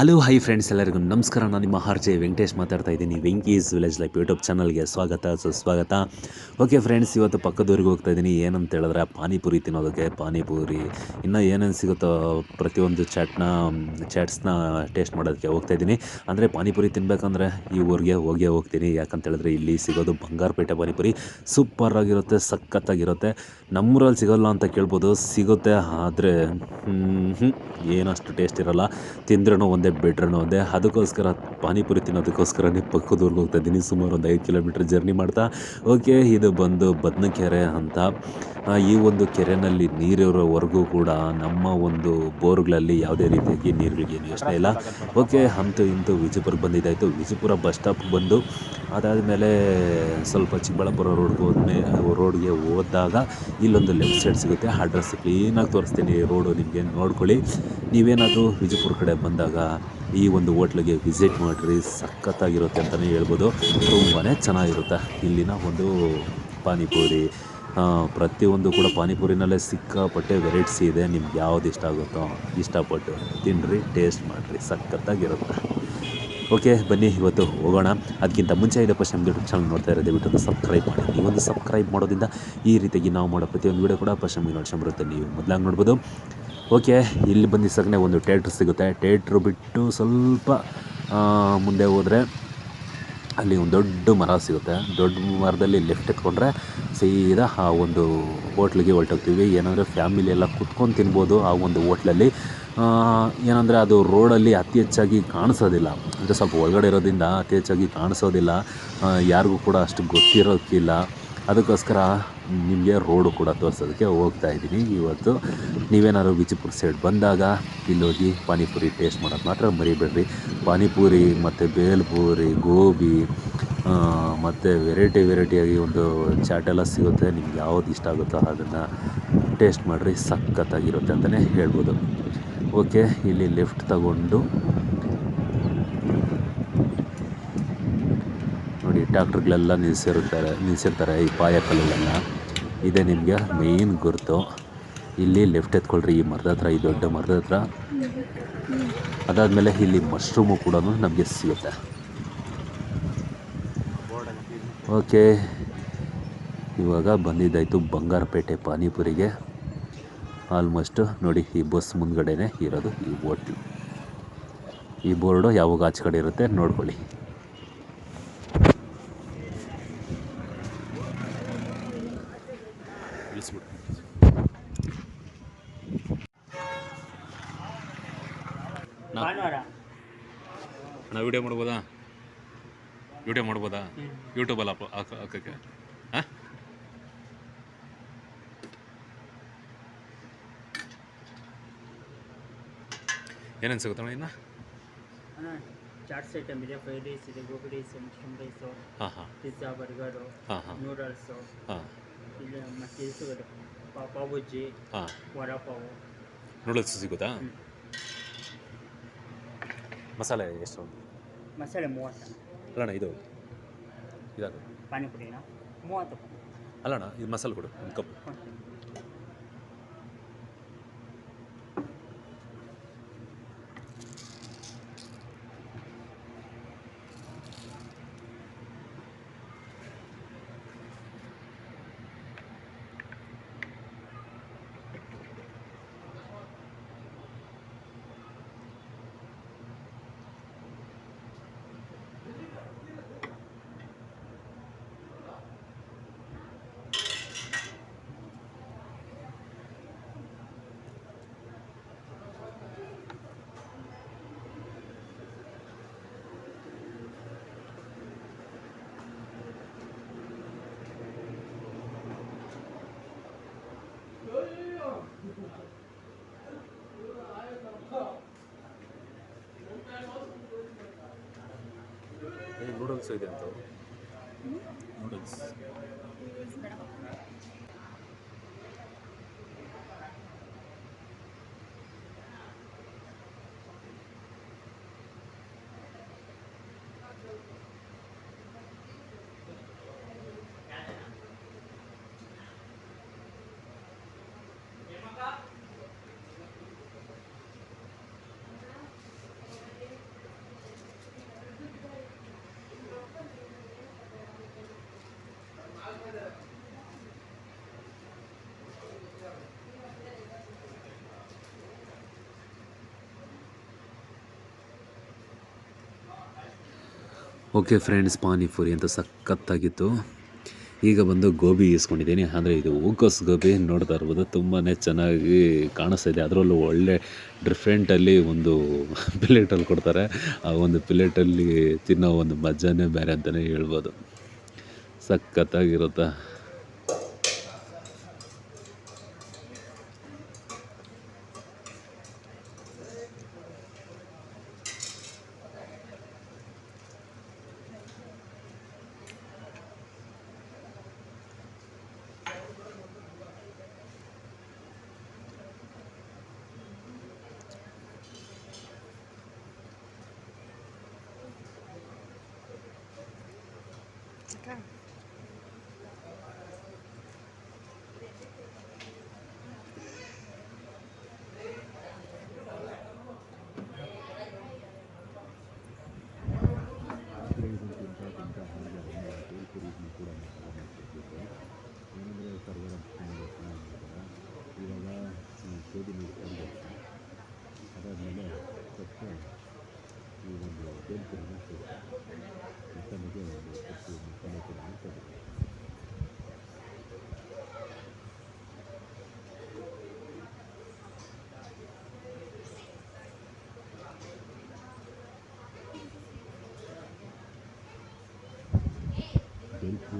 Hello hi friends ಎಲ್ಲರಿಗೂ ನಮಸ್ಕಾರ. ನಾನು ನಿಮ್ಮ ಆರ್ ಜೆ ವೆಂಕಟೇಶ್ ಮಾತಾಡ್ತಾ ಇದ್ದೀನಿ. ವೆಂಕೀಸ್ ವಿಲೇಜ್ ಲೈಫ್ ಯೂಟ್ಯೂಬ್ ಚಾನಲ್ಗೆ ಸ್ವಾಗತ, ಸುಸ್ವಾಗತ. ಓಕೆ ಫ್ರೆಂಡ್ಸ್ ಇವತ್ತು ಪಕ್ಕದೂರಿಗೆ ಹೋಗ್ತಾ ಇದ್ದೀನಿ. ಏನಂತ ಹೇಳಿದ್ರೆ ಪಾನಿಪುರಿ ತಿನ್ನೋದಕ್ಕೆ ಪಾನಿಪುರಿ. ಇನ್ನೂ ಏನೇನು ಸಿಗುತ್ತೋ ಪ್ರತಿಯೊಂದು ಚಾಟ್ನ ಚಾಟ್ಸ್ನ ಟೇಸ್ಟ್ ಮಾಡೋದಕ್ಕೆ ಹೋಗ್ತಾ ಇದ್ದೀನಿ. ಅಂದರೆ ಪಾನಿಪುರಿ ತಿನ್ನಬೇಕಂದ್ರೆ ಈ ಊರಿಗೆ ಹೋಗೇ ಹೋಗ್ತೀನಿ. ಯಾಕಂತ ಹೇಳಿದ್ರೆ ಇಲ್ಲಿ ಸಿಗೋದು ಬಂಗಾರಪೇಟೆ ಪಾನಿಪುರಿ. ಸೂಪರಾಗಿರುತ್ತೆ ಸಖತ್ತಾಗಿರುತ್ತೆ. ನಮ್ಮೂರಲ್ಲಿ ಸಿಗೋಲ್ಲ ಅಂತ ಕೇಳ್ಬೋದು, ಸಿಗುತ್ತೆ. ಆದರೆ ಏನಷ್ಟು ಟೇಸ್ಟ್ ಇರೋಲ್ಲ. ತಿಂದ್ರೂ ಒಂದೇ ಬಿಟ್ರೂ ಒಂದೇ ಅದಕ್ಕೋಸ್ಕರ ಪಾನಿಪುರಿ ತಿನ್ನೋದಕ್ಕೋಸ್ಕರನೇ ಪಕ್ಕದೂರ್ಗೆ ಹೋಗ್ತಾ ಇದ್ದೀನಿ. ಸುಮಾರು ಒಂದು ಐದು ಕಿಲೋಮೀಟ್ರ್ ಜರ್ನಿ ಮಾಡ್ತಾ. ಓಕೆ, ಇದು ಬಂದು ಬದನಕೆರೆ ಅಂತ. ಈ ಒಂದು ಕೆರೆಯಲ್ಲಿ ನೀರಿರೋವರೆಗೂ ಕೂಡ ನಮ್ಮ ಒಂದು ಬೋರ್ಗಳಲ್ಲಿ ಯಾವುದೇ ರೀತಿಯಾಗಿ ನೀರುಗಳಿಗೆ ಯೋಚನೆ ಇಲ್ಲ. ಓಕೆ, ಅಂತೂ ಇಂತೂ ವಿಜಯಪುರಕ್ಕೆ ಬಂದಿದ್ದಾಯಿತು. ವಿಜಯಪುರ ಬಸ್ ಸ್ಟಾಪ್ ಬಂದು ಅದಾದಮೇಲೆ ಸ್ವಲ್ಪ ಚಿಕ್ಕಬಳ್ಳಾಪುರ ರೋಡ್ಗೆ ಹೋದ್ಮೇ, ರೋಡ್ಗೆ ಹೋದಾಗ ಇಲ್ಲೊಂದು ಲೆಫ್ಟ್ ಸೈಡ್ ಸಿಗುತ್ತೆ. ಅಡ್ರೆಸ್ ಕ್ಲೀನಾಗಿ ತೋರಿಸ್ತೀನಿ ರೋಡು, ನಿಮಗೆ ನೋಡ್ಕೊಳ್ಳಿ. ನೀವೇನಾದರೂ ವಿಜಯಪುರ ಕಡೆ ಬಂದಾಗ ಈ ಒಂದು ಹೋಟ್ಲಿಗೆ ವಿಸಿಟ್ ಮಾಡಿರಿ, ಸಖತ್ತಾಗಿರುತ್ತೆ ಅಂತಲೇ ಹೇಳ್ಬೋದು. ತುಂಬಾ ಚೆನ್ನಾಗಿರುತ್ತೆ. ಇಲ್ಲಿನ ಒಂದು ಪಾನಿಪುರಿ ಪ್ರತಿಯೊಂದು ಕೂಡ ಪಾನಿಪುರಿನಲ್ಲೇ ಸಿಕ್ಕಾಪಟ್ಟೆ ವೆರೈಟ್ಸಿ ಇದೆ. ನಿಮ್ಗೆ ಯಾವ್ದು ಇಷ್ಟ ಆಗುತ್ತೋ ಇಷ್ಟಪಟ್ಟು ತಿನ್ನಿರಿ ಟೇಸ್ಟ್ ಮಾಡಿರಿ, ಸಖತ್ತಾಗಿರುತ್ತೆ. ಓಕೆ, ಬನ್ನಿ, ಇವತ್ತು ಹೋಗೋಣ. ಅದಕ್ಕಿಂತ ಮುಂಚೆ ಇದೆ ಫಸ್ಟ್ ನಮ್ಮ ಯೂಟ್ಯೂಬ್ ಚಾನಲ್ ನೋಡ್ತಾ ಇರೋದು ದಯವಿಟ್ಟು ಸಬ್ಸ್ಕ್ರೈಬ್ ಮಾಡಿ. ನೀವೊಂದು ಸಬ್ಸ್ಕ್ರೈಬ್ ಮಾಡೋದ್ರಿಂದ ಈ ರೀತಿಯಾಗಿ ನಾವು ಮಾಡೋ ಪ್ರತಿಯೊಂದು ವೀಡಿಯೋ ಕೂಡ ಫಸ್ಟ್ ನಮಗೆ ನೋಡ್ಕೊಂಬರುತ್ತೆ ನೀವು ಮೊದಲಾಗಿ ನೋಡ್ಬೋದು. ಓಕೆ, ಇಲ್ಲಿ ಸಗನೆ ಒಂದು ಟೇಟ್ರ್ ಸಿಗುತ್ತೆ. ಥಿಯೇಟ್ರು ಬಿಟ್ಟು ಸ್ವಲ್ಪ ಮುಂದೆ ಹೋದರೆ ಅಲ್ಲಿ ಒಂದು ದೊಡ್ಡ ಮರ ಸಿಗುತ್ತೆ. ದೊಡ್ಡ ಮರದಲ್ಲಿ ಲೆಫ್ಟ್ ಎತ್ಕೊಂಡ್ರೆ ಸೀದಾ ಆ ಒಂದು ಹೋಟ್ಲಿಗೆ ಹೊರಟೋಗ್ತೀವಿ. ಏನಂದರೆ ಫ್ಯಾಮಿಲಿ ಎಲ್ಲ ಕುತ್ಕೊಂಡು ತಿನ್ಬೋದು ಆ ಒಂದು ಹೋಟ್ಲಲ್ಲಿ. ಏನಂದರೆ ಅದು ರೋಡಲ್ಲಿ ಅತಿ ಹೆಚ್ಚಾಗಿ ಕಾಣಿಸೋದಿಲ್ಲ. ಅಂದರೆ ಸ್ವಲ್ಪ ಒಳಗಡೆ ಇರೋದ್ರಿಂದ ಅತಿ ಹೆಚ್ಚಾಗಿ ಕಾಣಿಸೋದಿಲ್ಲ. ಯಾರಿಗೂ ಕೂಡ ಅಷ್ಟು ಗೊತ್ತಿರೋಕ್ಕಿಲ್ಲ. ಅದಕ್ಕೋಸ್ಕರ ನಿಮಗೆ ರೋಡು ಕೂಡ ತೋರಿಸೋದಕ್ಕೆ ಹೋಗ್ತಾ ಇದ್ದೀನಿ. ಇವತ್ತು ನೀವೇನಾದ್ರು ವಿಜಯಪುರ ಸೈಡ್ ಬಂದಾಗ ಇಲ್ಲೋಗಿ ಪಾನಿಪುರಿ ಟೇಸ್ಟ್ ಮಾಡೋದು ಮಾತ್ರ ಮರಿಬೇಡ್ರಿ. ಪಾನಿಪುರಿ ಮತ್ತು ಬೇಲ್ಪುರಿ, ಗೋಬಿ ಮತ್ತು ವೆರೈಟಿ ವೆರೈಟಿಯಾಗಿ ಒಂದು ಚಾಟ್ ಎಲ್ಲ ಸಿಗುತ್ತೆ. ನಿಮ್ಗೆ ಯಾವ್ದು ಇಷ್ಟ ಆಗುತ್ತೋ ಅದನ್ನು ಟೇಸ್ಟ್ ಮಾಡಿರಿ, ಸಖತ್ತಾಗಿರುತ್ತೆ ಅಂತಲೇ ಹೇಳ್ಬೋದು. ಓಕೆ ಇಲ್ಲಿ ಲೆಫ್ಟ್ ತಗೊಂಡು ನೋಡಿ ಟ್ಯಾಕ್ಟ್ರುಗಳೆಲ್ಲ ನಿಲ್ಲಿಸಿರ್ತಾರೆ ನಿಲ್ಲಿಸಿರ್ತಾರೆ ಈ ಪಾಯಕಲ್ಲೆಲ್ಲ ಇದೆ ನಿಮಗೆ ಮೇಯ್ನ್ ಗುರುತು. ಇಲ್ಲಿ ಲೆಫ್ಟ್ ಎತ್ಕೊಳ್ರಿ, ಈ ಮರದ ಹತ್ರ, ಈ ದೊಡ್ಡ ಮರದ ಹತ್ರ. ಅದಾದಮೇಲೆ ಇಲ್ಲಿ ಮಶ್ರೂಮು ಕೂಡ ನಮಗೆ ಸಿಗುತ್ತೆ. ಓಕೆ. ಇವಾಗ ಬಂದಿದ್ದಾಯಿತು ಬಂಗಾರಪೇಟೆ ಪಾನಿಪುರಿಗೆ. ಆಲ್ಮೋಸ್ಟ್ ನೋಡಿ, ಈ ಬಸ್ ಮುಂದ್ಗಡೆನೇ ಇರೋದು ಈ ಹೋಟ್ಲು ಈ ಬೋರ್ಡು ಯಾವಾಗ ಆಚೆ ಕಡೆ ಇರುತ್ತೆ ನೋಡ್ಕೊಳ್ಳಿ. ನಾವು ವಿಡಿಯೋ ಮಾಡ್ಬೋದಾ? ವಿಡಿಯೋ ಮಾಡ್ಬೋದಾ? ಯೂಟ್ಯೂಬಲ್ಲಿ ಅಪ್ ಹಾಕ ಹಾಕೋಕ್ಕೆ. ಹಾಂ? ಏನೇನು ಸಿಗುತ್ತಣ್ಣ ಇನ್ನು? ಚಾಟ್ಸ್ ಐಟಮ್ ಇದೆ ಫ್ರೈಡ್ ರೈಸ್ ಇದೆ gobi rice mushroom rice pizza burger noodles ಹಾಂ ಇಲ್ಲಿ ಮತ್ತೆ ಇದು ಸಿಗುತ್ತೆ ಪಾ- ಪಾವ್ ಬಜ್ಜಿ ಹಾಂ. ವಡಾ ಪಾವು ನೂಡಲ್ಸ್ ಸಿಗುತ್ತಾ. ಮಸಾಲೆ ಎಷ್ಟು ಮಸಾಲೆ ಮೂವತ್ತು ಅಲ್ಲಣ್ಣ ಇದು ಇದಾಗ ಪಾನಿಪುರಿನ ಮೂವತ್ತು. ಅಲ್ಲಣ್ಣ ಇದು ಮಸಾಲೆ ಕೊಡು ಒಂದು ಕಪ್. ಕೊಡ್ತೀನಿ. ನೂಡಲ್ಸ್ ಇದೆ ಅಂತ ನೂಡಲ್ಸ್ ಓಕೆ ಫ್ರೆಂಡ್ಸ್ ಪಾನಿಪುರಿ ಅಂತ ಸಖತ್ತಾಗಿತ್ತು. ಈಗ ಬಂದು ಗೋಬಿ ಈಸ್ಕೊಂಡಿದ್ದೀನಿ. ಅಂದರೆ ಇದು ಹೂಕೋಸ್ ಗೋಬಿ ನೋಡ್ತಾ ಇರ್ಬೋದು. ತುಂಬಾ ಚೆನ್ನಾಗಿ ಕಾಣಿಸ್ತಾ ಇದೆ. ಅದರಲ್ಲೂ ಒಳ್ಳೆ ಡಿಫ್ರೆಂಟಲ್ಲಿ ಒಂದು ಪ್ಲೇಟಲ್ಲಿ ಕೊಡ್ತಾರೆ. ಆ ಒಂದು ಪ್ಲೇಟಲ್ಲಿ ತಿನ್ನೋ ಒಂದು ಮಜಾನೇ ಬೇರೆ ಅಂತಲೇ ಹೇಳ್ಬೋದು. ಸಖತ್ತಾಗಿರುತ್ತೆ?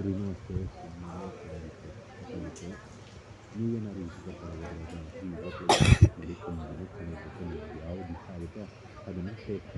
ಬೇಲ್ಪೂರಿನೂ ಅಷ್ಟೇ ಚೆನ್ನಾಗಿತ್ತು ನೀವೇನಾದ್ರು ಇಷ್ಟಪಡೋದಾದ್ರೆ ಈ ಹೋಟೆಲ್ ಮಾಡಿಕೊಂಡು ಚೆನ್ನಾಗಿರುತ್ತೆ ಯಾವ್ದು ಇಷ್ಟ ಆಗುತ್ತೋ ಅದನ್ನು ಟೇಸ್ಟ್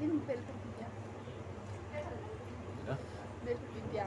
ನಿಮ್ಗೆ ಬೆಳ್ಕೊಟ್ಟಿದ್ಯಾ ಬೆಳ್ಕೊಟ್ಟಿದ್ಯಾ